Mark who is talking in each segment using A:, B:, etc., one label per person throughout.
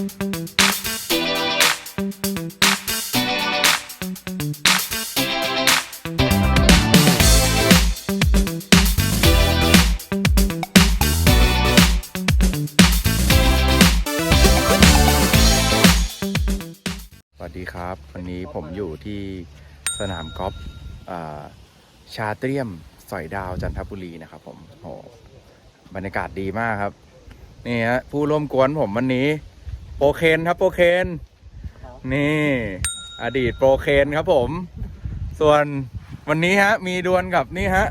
A: สวัสดีครับ วันนี้ผมอยู่ที่สนามกอล์ฟชาเตรียมสอยดาวจันทบุรีนะครับผมโหบรรยากาศดีมากครับ นี่ฮะผู้ร่วมกวนผมวันนี้ โปรเคนครับโปรเคนนี่ อดีตโปรเคนครับผม ส่วนวันนี้ฮะ มีดวลกับนี่ฮะ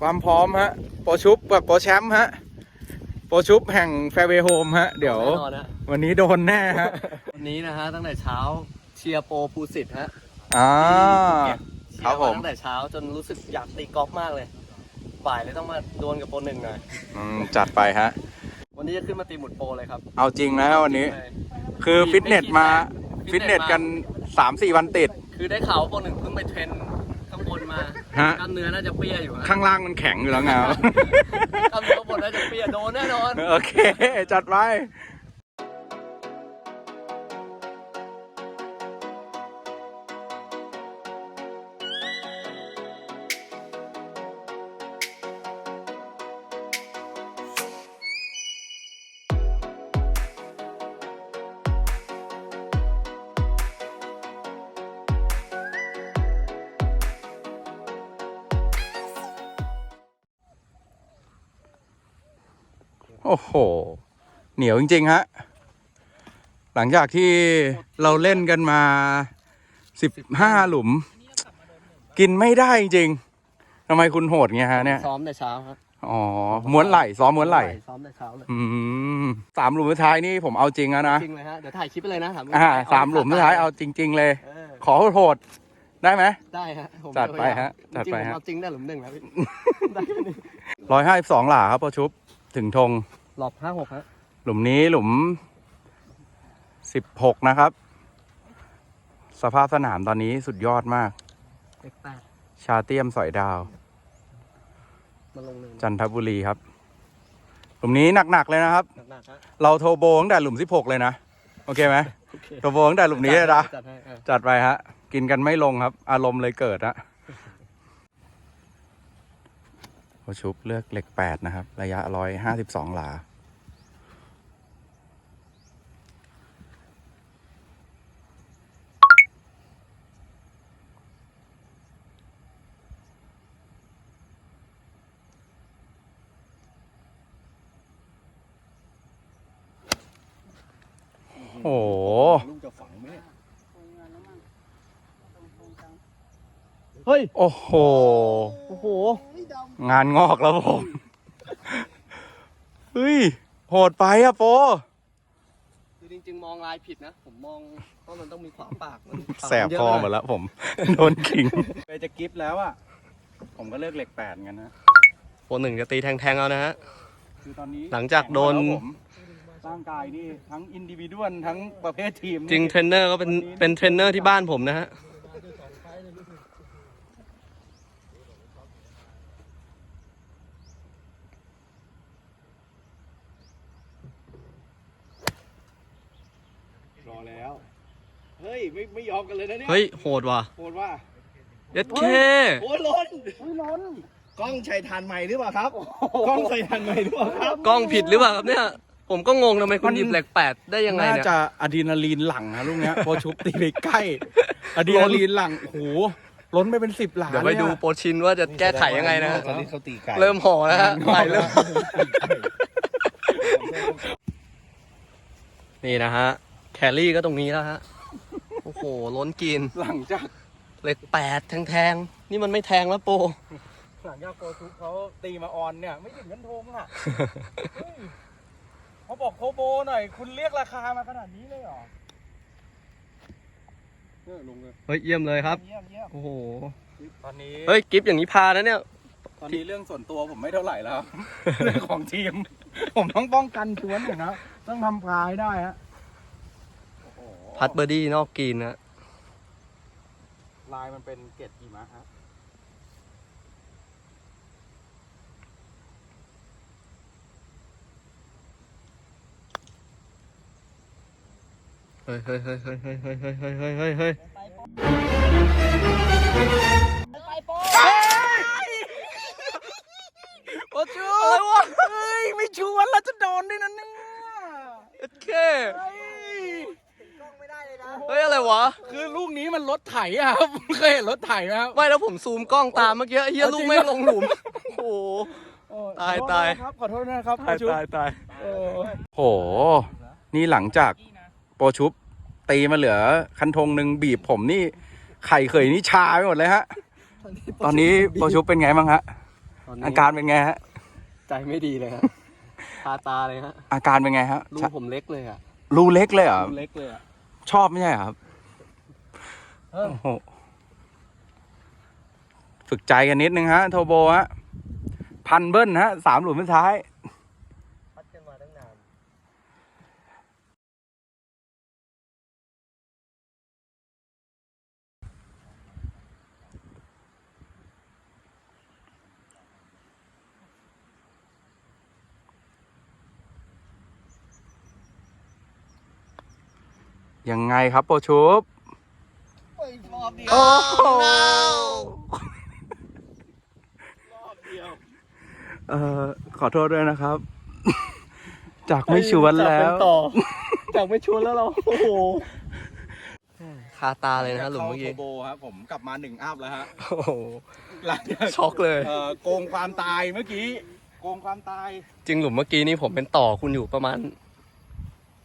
A: ความพร้อมฮะ โปรชุบกับโปรแชมป์ฮะ โปรชุบแห่งแฟร์เวย์โฮมฮะ เดี๋ยว
B: แน่นอนนะ
A: วันนี้โดนแน่ฮะ
B: วันนี้นะฮะตั้งแต่เช้าเชียร์โปรภูสิทธิ์ฮะ
A: อ่า
B: เชี
A: ครั
B: ย
A: บ
B: ร์
A: ผม
B: มาตั้งแต่เช้าจนรู้สึกอยากตีกอล์ฟมากเลย บ่ายเลยต้องมาดวลกับโปรหนึ่งหน่อย
A: อืมจัดไปฮะ
B: วันนี้จะขึ้นมาตีหมุดโปรเลยครับ
A: เอาจริงแล้ววันนี้
B: ใช่
A: คือฟิตเนสมา
B: ฟิ
A: ฟิต
B: ต
A: เน
B: เน
A: ส
B: ส
A: กันสามสี่วันติด
B: คือได้ข่าวว่าโปรหนึ่งเพิ่งไปเทรนข้างบนมา
A: ฮะ
B: กล้ามเนื้อน่าจะเปี้ยอยู่ฮะ
A: ข้างล่างมันแข็งอยู่แล้วไง
B: กล้ามเนื้อข้างบนน่าจะเปี้ยโดนแน่นอน
A: โอเค จัดไป โอ้โห เหนียวจริง ๆ ฮะ หลังจากที่เราเล่นกันมาสิบห้าหลุม กินไม่ได้จริงๆทำไมคุณโหดเงี้ยฮะเนี่ย
B: ซ้อมแต่เช้าครับ
A: อ๋อม้วนไหล่ซ้อมม้วนไหล่
B: ซ้อมแต่เช้าเลย
A: อืมสามหลุมสุดท้ายนี่ผมเอาจริงแล้วนะ
B: จริงเลยฮะเดี๋ยวถ่ายคลิปไปเลยนะถาม
A: อ่าสามหลุมสุดท้ายเอาจริง ๆ เลย
B: เออ
A: ขอโหดๆได้ไหม
B: ได้ฮะผม
A: จัดไปฮะ
B: จริงๆ
A: จัดไป
B: ผม
A: ฮะ
B: เอาจริงได้หลุมหนึ่งแล้วพี่ได้แค่นี้
A: ร้อยห้าสิบสองหลาครับพอชุบถึงธง
B: หลอบห้าหกฮะ
A: หลุมนี้หลุมสิบหกนะครับ สภาพสนามตอนนี้สุดยอดมาก
B: เอ็กแปด
A: ชาเตียมสอยดาว
B: มาลงเนิน
A: จันทบุรีครับ หลุมนี้หนักๆเลยนะครับ
B: หนักๆฮะ
A: เราโทรโบตั้งแต่หลุมสิบหกเลยนะ โอเคไหม
B: โอเค
A: โทรโบตั้งแต่หลุมนี้เลยนะ
B: จัดให้เออ
A: จัดไปฮะ กินกันไม่ลงครับ อารมณ์เลยเกิดฮะ โอชุบเลือกเหล็กแปดนะครับ ระยะร้อยห้าสิบสองหลา โอ้โห
B: ลูกจะฝังไหม เนี่ยเฮ้ย
A: โอ้โห
B: โอ้โห
A: งานงอกแล้วผม เฮ้ย โหดไปอะโป
B: คือจริงๆ มองลายผิดนะ ผมมองว่ามันต้องมีขวาปากมัน
A: แสบคอหมดแล้วผม โดนขิงไปจะกิฟแล้วอะผมก็เลือกเหล็กแปดกันนะ
B: โปรหนึ่งจะตีแทงๆเอานะฮะ
A: คือตอนนี้
B: หลังจากโดน
A: แข็งหมแล้วผมร่างกายนี่ทั้งอินดิวิดวลทั้งประเภททีมนี่
B: จริงเทรนเนอร์ก็เป็นเป็นเทรนเนอร์ที่บ้านผมนะฮะ
A: แล้ว เฮ้ยไม่ไม่ยอมกันเลยนะเนี่ย
B: เฮ้ยโหดว่ะ
A: โหดว่า
B: เย็ดเค
A: โอ้ยล้นโอ้ยล้นกล้องใช้ทานใหม่หรือเปล่าครับกล้องใช้ทานใหม่หรือเปล่าครับ
B: กล้องผิดหรือเปล่าครับเนี่ย ผมก็งงทำไมคุ
A: มั
B: ณ
A: น
B: หยิบเหล็กแปดได้ยังไง
A: น่า
B: เนี่ย
A: จะอะดรีนาลีนหลังนะลูกเนี้ย พอชุบตีไปใกล้อะดรีนาลีนหลังโอ้โหล้นไปเป็นสิบหลา
B: เดี๋ยวไปดู
A: ลอะ
B: โปรชินว่าจะแก้ไขยังไงนะฮะ
C: ตอนนี้เขาตีไก่
B: เริ่มห่อแล้วฮะไข่เริ่ม นี่นะฮะ แครี่ก็ตรงนี้แล้วฮะ โอ้โห ล้นกิน
A: หลังจาก
B: เหล็กแปดแทงๆนี่มันไม่แทงแล้วโปร
A: หลังจากโปรชุบเขาตีมาออนเนี่ย ไม่ถึงกันทงอะเฮ้ยเขาบอกโทรโบหน่อย คุณเรียกราคามาขนาดนี้เลยเหรอเนี่ยลงเลย
B: เฮ้ยเยี่ยมเลยครับ
A: เยี่ยมเยี่ยม
B: โอ้โห
A: ตอนนี้
B: เฮ้ยกิฟต์อย่างนี้พาแล้วเนี่ย
A: ตอนนี้เรื่องส่วนตัวผมไม่เท่าไหร่แล้ว เรื่องของทีม ผมต้องป้องกันชวนหน่อยนะต้องทำพายได้ฮะโอ้โห
B: พัดเบอร์ดี้นอกกรีนนะ
A: ลายมันเป็นเกล็ดหิมะฮะ
B: ฮ้ยเฮ้ยเฮ้ยเฮ้ยเฮ้ยเฮ้ยเฮ้ยเฮ้ยเฮ้ยเฮ้ยเฮ้ย
D: ไปโป้
A: โอ้ชูอะไรวะเฮ้ย ไม่ชวนแล้วจะโดนด้วยนะเนี่ย
B: โอเค
A: เฮ้ย
B: เฮ้ยอะไรวะ
A: คือลูกนี้มันรถไถอะครับ เคยเห็นรถไถไหมครับ
B: ไม่แล้วผมซูมกล้องตามเมื่อกี้เฮีย
A: เอาจริ
B: ลู
A: ง
B: กไม่ง
A: เหรอ
B: ลงหลุม โอ้โหตายตาย
A: ขอโทษนะครับขอโทษนะครับ
B: ตาย
A: โปรชุบ
B: ตายตาย
A: โห นี่หลังจากโปรชุบตีมาเหลือ คันธงหนึ่งบีบผมนี่ไข่เขยนี่ชาไปหมดเลยฮะ ตอนนี้โปรชุบเป็นไงบ้างฮะ
B: ตนนี้
A: อาการเป็นไงฮะ
B: ใจไม่ดีเลยฮะคาตาเลยฮะ
A: อาการเป็นไงฮะ
B: ลูกผมเล็กเลยอะ
A: รูเล็กเลยเหรอ
B: ลูกเล็กเลยอะ
A: ชอบไม่ใช่เหรอครับโอ้โหฝึกใจกันนิดนึงฮะโทโบฮะ พันเบิ้ลฮะสามหลุมสุดท้าย
B: พัดกันมาตั้งนาน
A: ยังไงครับโปรชุบ
C: รอบเดียว
A: โอ้โห
C: รอบเดียว
A: เอ่อขอโทษด้วยนะครับ จากไม่ชวนแล้ว
B: ต่อจากไม่ชวนแล้วเราโอ้โหคาตาเลยนะฮะหลุมเมื่อกี้
A: โบครับผมกลับมาหนึ่งอัพแล้วฮะ
B: โอ้โห
A: หลังจาก
B: ช็อกเลย
A: เอ่อโกงความตายเมื่อกี้ โกงความตาย
B: จริงหลุมเมื่อกี้นี่ผมเป็นต่อคุณอยู่ประมาณ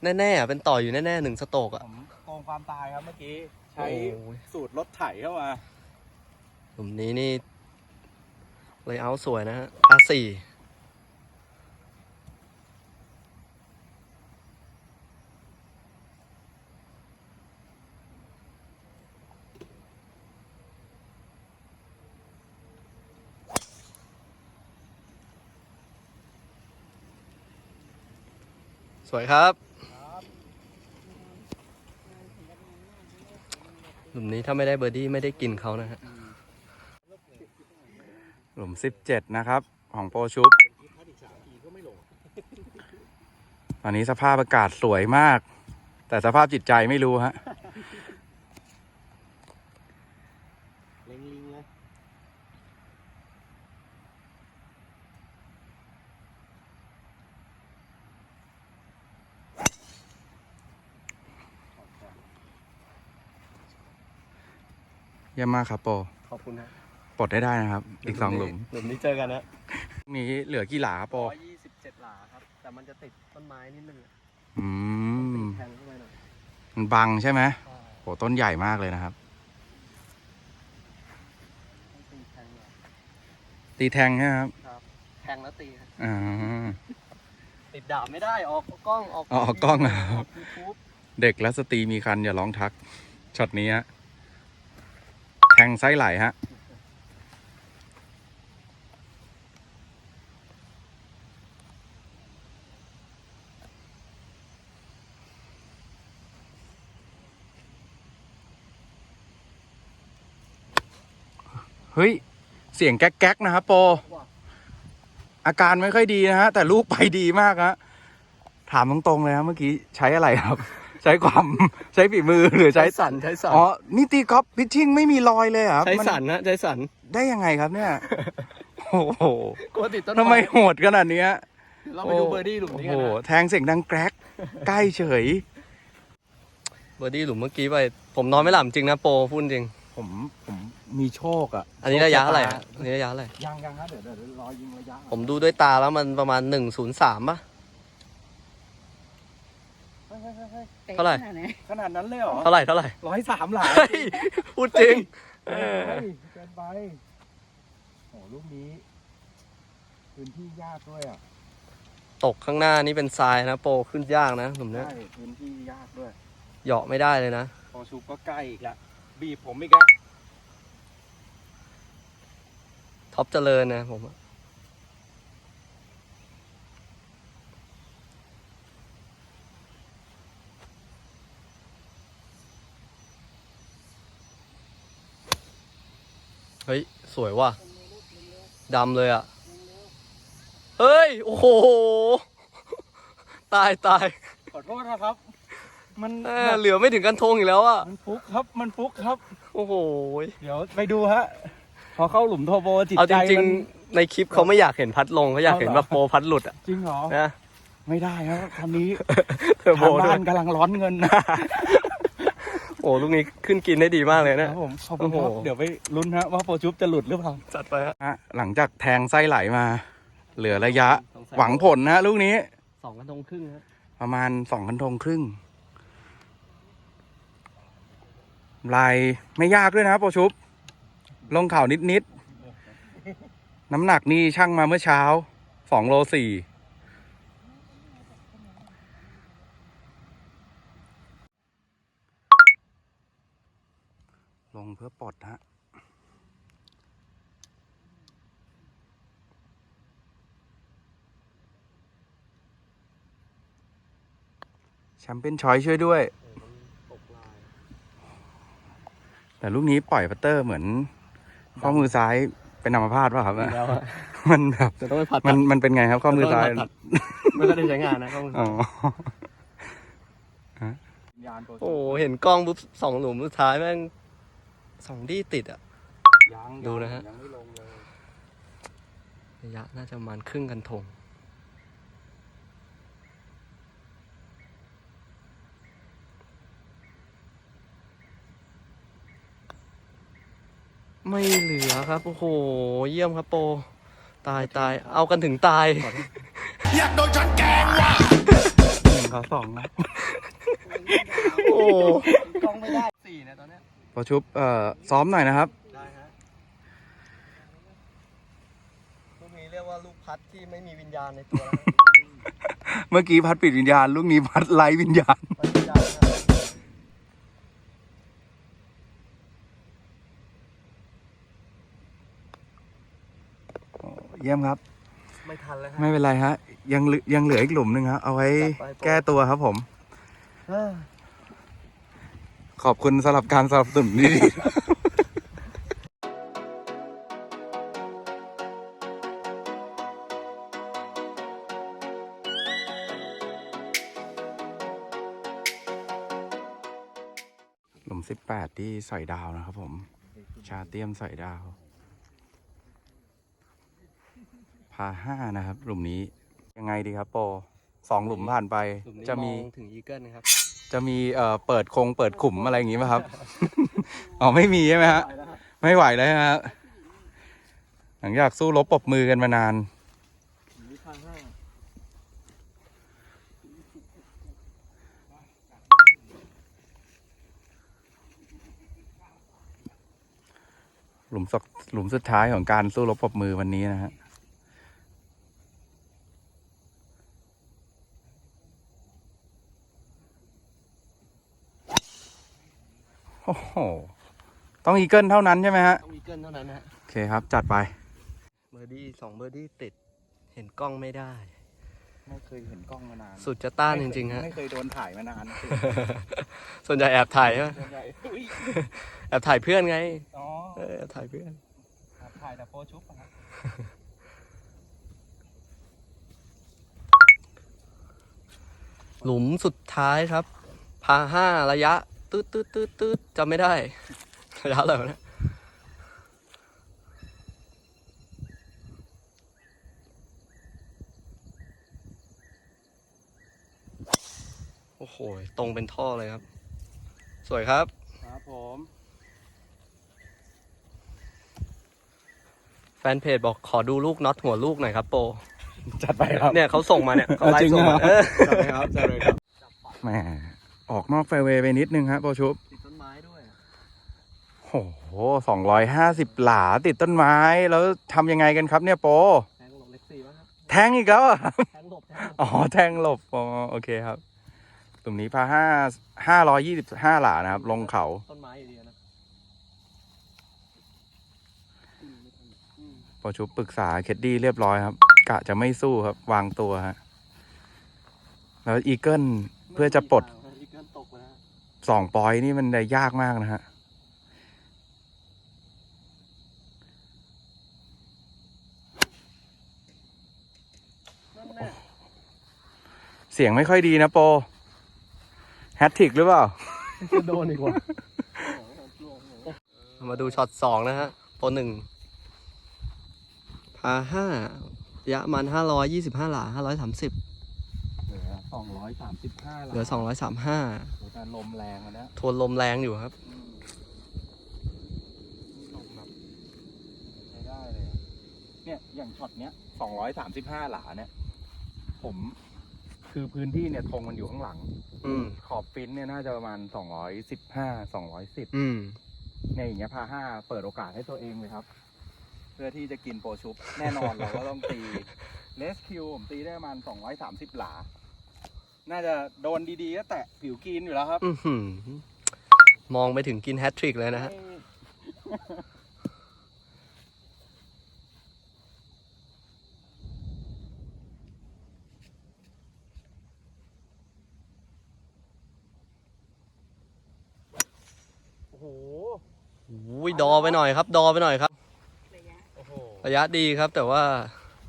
B: แน่ๆอะเป็นต่ออยู่แน่ๆหนึ่งสโตกอะ
A: ผมโกงความตายครับเมื่อกี้ ใช้
B: โอ้ย
A: สูตรรถไถเข้ามา
B: หลุมนี้นี่เลยเอาสวยนะฮะพาสี่สวยครับ หลุมนี้ถ้าไม่ได้เบอร์ดี้ไม่ได้กินเขานะฮะ
A: หลุมสิบเจ็ดนะครับ ของโปรชุบ ตอนนี้สภาพอากาศสวยมาก แต่สภาพจิตใจไม่รู้ฮะ
C: เล็งลิงเลย
A: เยี่ยมมากครับโปร
B: ขอบคุณนะ
A: ปลดได้ได้นะครับ อีกสองหลุม
B: หลุมนี้เจอกันนะ
A: นี้เหลือกี่หลาครับโปร
B: ร้อยยี่สิบเจ็ดหลาครับ แต่มันจะติดต้นไม้นิดนึงอะ
A: อืม
B: แทงเข้าไปหน่อย
A: มันบังใช่ไหมโหต้นใหญ่มากเลยนะครับ
B: ต้องตีแทงหน่อย
A: ตีแทงใช่ไหมครับ
B: แทงแล้วตีครับ
A: อ่า
B: ติดดาบไม่ได้ออกกล้องออก
A: อ๋อออกกล้องเหรอ
B: ออกยูทูบ
A: เด็กและสตรีมีคันอย่าร้องทักช็อตนี้ฮะ แทงไส้ไหลฮะเฮ้ย เสียงแก๊กๆนะครับโป อาการไม่ค่อยดีนะฮะ แต่ลูกไปดีมากฮะ ถามตรงๆเลยครับเมื่อกี้ใช้อะไรครับ ใช้ความใช้ฝีมือหรือ
B: ใช้
A: ใช้
B: สันใช้สัน
A: อ๋อนี่ตีกอล์ฟพิชชิ่งไม่มีรอยเลยเหรอครับ
B: ใช้
A: มัน
B: สันนะใช้สัน
A: ได้ยังไงครับเนี่ยโอ้โห
B: กลัวติดต้น
A: ทำไมโหดขนาดเนี้ย
B: เราไปดูเบอร์ดี้หลุม
A: โอ้
B: นี้
A: โห
B: กันนะ
A: แทงเสียงดังแกรกใกล้เฉย
B: เบอร์ดี้หลุมเมื่อกี้ไปผมนอนไม่หลับจริงนะโปรพูดจริง
A: ผมผมมีโชคอะ
B: อันนี้ระยะอะไร
A: โชคช
B: ฮะอันนี้ระยะอะไร
A: ยังยังฮะเดี๋ยวเดี๋ยวเดี๋ยวรอยิงระยะ
B: ผมดูด้วยตาแล้วมันประมาณหนึ่งศูนย์สามป่ะ เท่าไหร่
A: ขนาดนั้นเลยเหรอ
B: เท่าไหร่เท่าไหร่
A: ร้อยสามหลาย
B: เฮ้ยพูดจริงเออ
A: เฮ้ยเกินไปโอ้ลูกนี้พื้นที่ยากด้วยอะ
B: ตกข้างหน้านี่เป็นทรายนะโปรขึ้นยากนะหลุมเนี้ย
A: ใช่พื้นที่ยากด้วย
B: เหยาะไม่ได้เลยนะ
A: พอชูก็ใกล้อีกละบีบผมอีกแล้ว
B: ท็อปเจริญนะผมอะ เฮ้ย สวยว่ะดำเลยอะ เฮ้ย โอ้โห ตายตาย
A: ขอโทษนะครับ มัน
B: เออเหลือไม่ถึงกันทงอีกแล้วอะ
A: มันฟุกครับ มันฟุกครับ
B: โอ้โห
A: เดี๋ยวไปดูฮะ พอเข้าหลุมโทโบจิต
B: เอาจ
A: ใจ
B: ริง
A: มัน
B: ๆ ในคลิปเขาไม่อยากเห็นพัดลงเขาอยากเห็น
A: เอาเหรอ
B: ว่าโปรพัดหลุดอะ
A: จริงเหรอ
B: นะ
A: ไม่ได้ครับตอนนี้
B: เทอร์โบ
A: ทาง
B: ด้ว
A: บ้าย นกำลังร้อนเงินนะ
B: โอ้ลูกนี้ขึ้นกินได้ดีมากเลย
A: ค
B: นะ
A: รับผมขอบคุณครับ
B: โอ้โห
A: เดี๋ยวไปลุ้นฮะว่าโปรชุบจะหลุดหรือเปล่า
B: จัดไปฮะ
A: ฮะหลังจากแทงไส้ไหลมา เหลือระยะหวังผลนะลูกนี้
B: สองกันทงครึ่งครับ
A: ประมาณสองคันธงครึ่ง ลายไม่ยากด้วยนะโปรชุบ ลงเข่านิด ๆ น้ำหนักนี่ช่างมาเมื่อเช้าสองโลสี่ ลงเพื่อปลดฮะแชมเปี้ยนชอยช่วยด้วย แต่ลูกนี้ปล่อยพัตเตอร์เหมือนข้อมือซ้ายเป็นอัมพาตป่ะครับ
B: แล้วอะ
A: มันแบบ
B: จะต้องไปผัด
A: มันมันเป็นไงครับข้อมือซ้าย
B: ไม่ก็ได้ใช้งานนะข้อมือ
A: อ๋อ
B: โอ้เห็นกล้องปุ๊บสองหลุมสุดท้ายแม่ง สองดีติดอะ
A: ยัง
B: ดูนะฮะ
A: ยังไม่ลงเลย
B: ระยะน่าจะประมาณครึ่งกันทงไม่เหลือครับ โอ้โห เยี่ยมครับโปรตายตายเอากันถึงตาย
A: หนึ่งขอสองนะ
B: โอ้
C: กล้องไม่ได้สี่นะตอนเนี้ย
A: พอชุบเอ่อซ้อมหน่อยนะครับ
B: ได้ฮะลูกนี้เรียกว่าลูกพัดที่ไม่มีวิญญาณในตัวแล้ว
A: เมื่อกี้พัดปิดวิญญาณลูกนี้พัดไล่วิญญาณ
B: ไม่วิญญาณนะ
A: เยี่ยมครับ
B: ไม่ทันแล้วฮะ
A: ไม่เป็นไรฮะ ยังเหลือยังเหลืออีกหลุมหนึ่งครับเอาไว้
B: จัดไป
A: แก้ตัวครับผม
B: เอ้อ
A: ขอบคุณสำหรับการสนับสนุนดีหลุมสิบแปดที่สอยดาวนะครับผม ชาเตียมสอยดาวพาห้านะครับ หลุมนี้ยังไงดีครับโปรสองหลุมผ่านไป จะมี
B: ถึงอีเกิลนะครับ
A: จะมีเอ่อเปิดคงเปิดขุมอะไรอย่างงี้ไหมครับ อ๋อไม่มีใช่ไหมฮะ ไม่ไหวแล้วฮะหลังจากสู้รบปรบมือกันมานาน
B: ห
A: ลุมสุดหลุมสุดท้ายของการสู้รบปรบมือวันนี้นะฮะ โอ้โห ต้องอีเกิลเท่านั้นใช่ไหมฮะ
B: ต้องอีเกิลเท่านั้นนะฮะ
A: โอเคครับ จัดไป
B: เบอร์ดี้สองเบอร์ดี้ติด เห็นกล้องไม่ได้
A: ไม่เคยเห็นกล้องมานาน
B: สุดจะต้านจริงๆฮะ
A: ไม่เคยโดนถ่ายมานาน
B: ส่วนใหญ่แอบถ่ายใช่ไหม
A: ส่วนใหญ่อุ๊ย
B: แอบถ่ายเพื่อนไง
A: อ๋อ
B: เออแอบถ่ายเพื่อน
A: ถ่ายแต่โฟชุบอะครับ
B: หลุมสุดท้ายครับ พาห้าระยะ ตืดตืดตืดตืดจำไม่ได้ระยะอะไรวะเนี่ยโอ้โห ตรงเป็นท่อเลยครับ สวยครับ
A: ครับผม
B: แฟนเพจบอกขอดูลูกน็อตหัวลูกหน่อยครับโป
A: จัดไปครับ
B: เนี่ยเขาส่งมาเนี่ยเขาไล
A: จริ
B: ฟ์
A: ง
B: ส่ง
A: เหร
B: มา
A: อ
B: เออ
A: จัดเลยครับจัดเลยครับแหม ออกนอกแฟร์เวย์ไปนิดนึงฮะโปรชุบ
B: ติดต้นไม้ด้วย
A: โอ้โหสองร้อยห้าสิบหลาติดต้นไม้ แล้วทำยังไงกันครับเนี่ยโป
B: แทงหลบเล็กสี่วะครับ
A: แทงอีกแล้วเหรอครับ
B: แทงหลบแทงหลบ
A: อ๋อ แทงหลบอ๋อโอเคครับตรงนี้พาห้าห้าร้อยยี่สิบห้าหลานะครับ ลงเขา
B: ต้นไม้อยู่ดีนะ
A: โปรชุบปรึกษาเคดดี้เรียบร้อยครับ กะจะไม่สู้ครับ วางตัวฮะแล้วอีเกิลเพื่อจะปลด สองปอยนี่มันได้ยากมากนะฮะ
B: นั่นแน่
A: เสียงไม่ค่อยดีนะโปรแฮตทริกหรือเปล่า
B: จะโดนอีกว่า มาดูช็อตสองนะฮะ โปรหนึ่งพาห้าระยะมันห้าร้อยยี่สิบห้าหลาห้าร้อยสามสิบ
A: เหลือสองร้อยสามสิบห้า
B: เหลือสองร้อยสามห้า
A: แต่ลมแรงอะนะ
B: ทวนลมแรงอยู่ครับ
A: ลมแบบใช้ได้เลยอะเนี่ยอย่างช็อตเนี้ยสองร้อยสามสิบห้าหลาเนี่ย ผมคือพื้นที่เนี่ยธงมันอยู่ข้างหลัง
B: อืม
A: ขอบฟินเนี่ยน่าจะประมาณสองร้อยสิบห้าสองร้อยสิบ
B: อืม
A: เนี่ยอย่างเงี้ยพาห้าเปิดโอกาสให้ตัวเองเลยครับ เพื่อที่จะกินโปรชุบ แน่นอนเราก็ต้องตีเลสคิวผมตีได้ประมาณสองร้อยสามสิบหลา น่าจะโดนดีๆก็แตะผิวกินอยู่แล้วครับ
B: อื้อหือมองไปถึงกินแฮตทริกเลยนะฮะ
A: โอ้โห
B: อุ้ยดอไปหน่อยครับ ดอไปหน่อยครับ
A: โอ้โห
B: ระยะดีครับแต่ว่า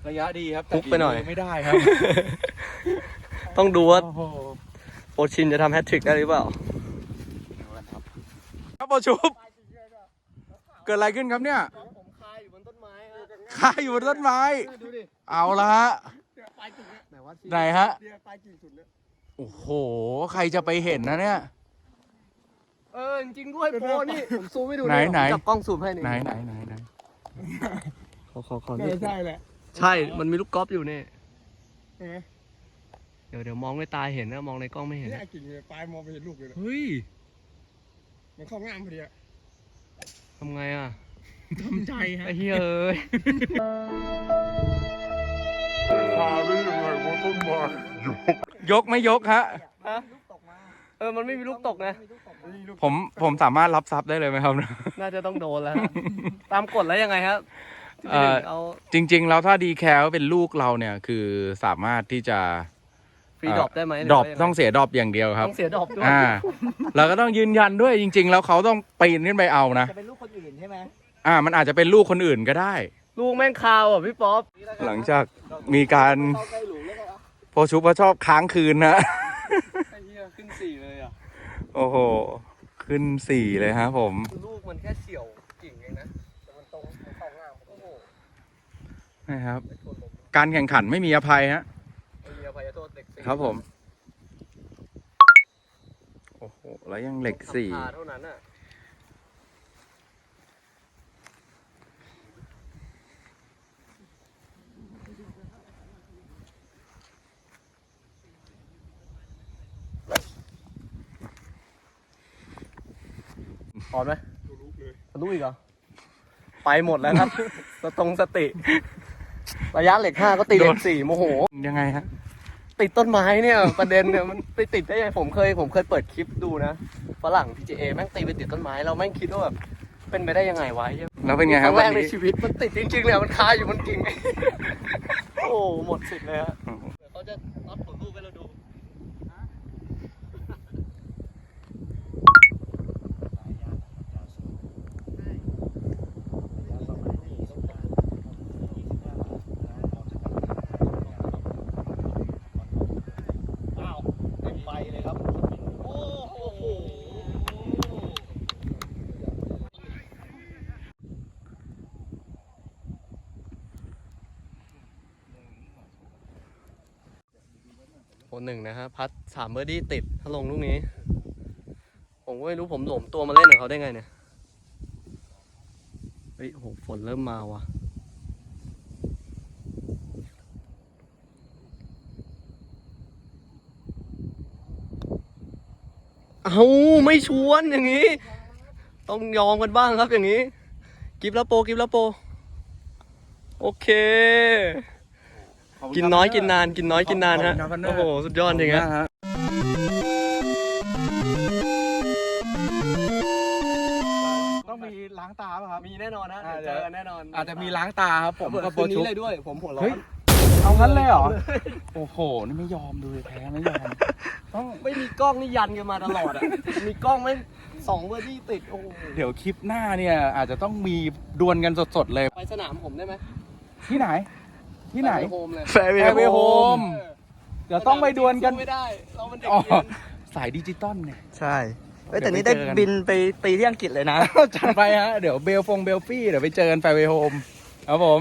A: ระยะดีครับ
B: พุกไปหน่อย
A: แต่ฝีมืไม่ได้ครับ
B: ต้องดูว่า
A: โอ้โห
B: โปรชินจะทำแฮตทริกได้หรือเปล่า
A: ครับโปรชุบ เกิดอะไรขึ้นครับเนี่ย
C: ผมคาอยู่บนต้นไม้ฮะ
A: คาอยู่บนต้นไม้
C: ดูดิ
A: เอาละฮะ
C: เนี่ยปลายกิ่งเนี่ยไหนวะ
A: ไหนฮะ
C: เนี่ยปลายกิ่งสุดเนี่ย
A: โอ้โห ใครจะไปเห็นนะเนี่ย
C: เออจริงๆด้วยโปรนี่ผมซูมให้ดู
A: ไหนไหน
C: จับกล้องซูมให้นี่
A: ไหนไหนไหนไหน
B: ขอขอขอ
C: ใช่ใช่แหละ
B: ใช่ มันมีลูกกอล์ฟอยู่นี่
C: เห็นไหม
B: เดี๋ยวเดี๋ยวมองด้วยตาเห็นนะมองในกล้องไม่เห็น
C: เนี่ย
B: นะ
C: กิ่งเนี่ยปลายมองไปเห็นลูกเลยนะ
B: เฮ้ย
C: มันเข้างามพอดีอะ
B: ทำไงอะ
C: ทำใจฮะ
B: ไอ้เฮ้ยเอ้ย
A: ยกไม่ยกฮะ
B: เออ มันไม่มีลูกตกนะ
A: ผมผมสามารถรับทรัพย์ได้เลยไหมครับ
B: น่าจะต้องโดนแล้วตามกฎแล้วยังไงครับที่
A: เอ่
B: พี่ห
A: อ
B: นึ่งเอา
A: จริง ๆ แล้วถ้าดีแคลเป็นลูกเราเนี่ย คือสามารถที่จะ
B: ฟ รีดรอปได้ไหม
A: ดรอป
B: หว่ายัไต้
A: องเสียดรอปอย่างเดียวครับ
B: ต้องเสียดรอปด้วย
A: อ่าเราก็ต้องยืนยันด้วยจริง ๆ แล้วเขาต้องปีนขึ้นไปเอานะ
C: จะเป็นลูกคนอื่นใช่ไหม
A: อ่า มันอาจจะเป็นลูกคนอื่นก็ได้
B: ลูกแม่งคาวอะพี่ป๊อป
A: หลังจากมีการ
C: เข้าใกล้หลุมแล้วก็เอา
A: โพชุบเขาชอบค้างคืนนะ
C: ไอ้เหี้ยขึ้นสี่เลยอะ
A: โอ้โห ขึ้นสี่เลยฮะผม
B: ลูกมันแค่เฉี่ยวกิ่งเองนะ
C: แต่มันตรงมันเข้างามโอ้โห
A: นะครับ
C: ไปชนลม
A: การแข่งขันไม่มีอภัยฮะ ครับผม โอ้โห แล้วยังเหล็กสี่
B: ทำพาเท่านั้นอะถอนไหมทะลุอีกเหรอ ไปหมดแล้วครับ สตรงสติ ระยะเหล็กห้าก็ตีเหล็กสี่โมโห
A: ยังไงฮะ
B: ติดต้นไม้เนี่ยประเด็นเนี่ยมันไปติดได้ยังไงผมเคยผมเคยเปิดคลิปดูนะฝรั่ง PGA แม่งตีไปติดต้นไม้เราแม่งคิดว่าแบบเป็นไปได้ยังไงวะเหี้ย
A: แล้วเป็นไง
B: ค
A: ครับ
B: รั้งแร
A: วัน
B: กใน
A: นี้
B: ชีวิตมันติดจริงๆเลยอะมันคาอยู่บนกิ่ง โอ้หมดสิทธิ์เลยฮะเดี๋ยวเขาจะน็อตผลรูปให้เราดู
C: อ้าวเต็มใบเลยครับ โอ้โห
B: คน หนึ่งนะฮะพัดสามเบอร์ดี้ติดถ้าลงลูกนี้ ผมก็ไม่รู้ผมหลมตัวมาเล่นกับเขาได้ไงเนี่ยเฮ้ยโหฝนเริ่มมาว่ะเอาไม่ชวนอย่างนี้ ต้องยอมกันบ้างครับอย่างนี้ กิฟแล้วโปกิฟแล้วโป โอเค กินน้อยกินนานกินน้อยกินนานฮะ
A: ขอบคุณครับ
B: โอ้โห สุดยอดจริงฮะ
A: ฮะต้องมีล้างตาป่ะครับ
B: มีแน่นอนนะ
A: อ่า
B: เดี๋ยวเจอกันแน่นอน
A: อาจจะมีล้างตาครับผมกับโป
B: คื
A: ร
B: นนี้
A: ชุบ
B: เลยด้วย ผมหัวร้อ
A: เฮ้ย
B: น
A: เอางั้นเลยเหรอ โอ้โห นี่ไม่ยอมดูเลยแพ้ไม่ยอมต้อง
B: ไม่มีกล้องนี่ยันกันมาตลอดอะ มีกล้องไม่สองเวอร์ที่ติด โอ้โห
A: เดี๋ยวคลิปหน้าเนี่ยอาจจะต้องมีดวลกันสดๆเลย
B: ไปสนามผมได้ไหม
A: ที่ไหน ที่ไหน
B: ปโฮมเลย
A: แฟร์เวย์โฮมเดี๋ยวต้องไปดวลกัน
B: สู้ไม่ได้เรามันเด็ก
A: อ๋อ
B: เรียน
A: สายดิจิตอลเนี่ย
C: ใช่เอ้ย
A: เดี๋
C: แต่
A: ยว
C: นี้
A: ไป
C: ได้
A: เจอกัน
C: บินไปตีที่อังกฤษเลยนะ
A: จัดไปฮะ เดี๋ยวเบลฟงเบลฟี่ เดี๋ยวไปเจอกันไฟเวโฮมครับผม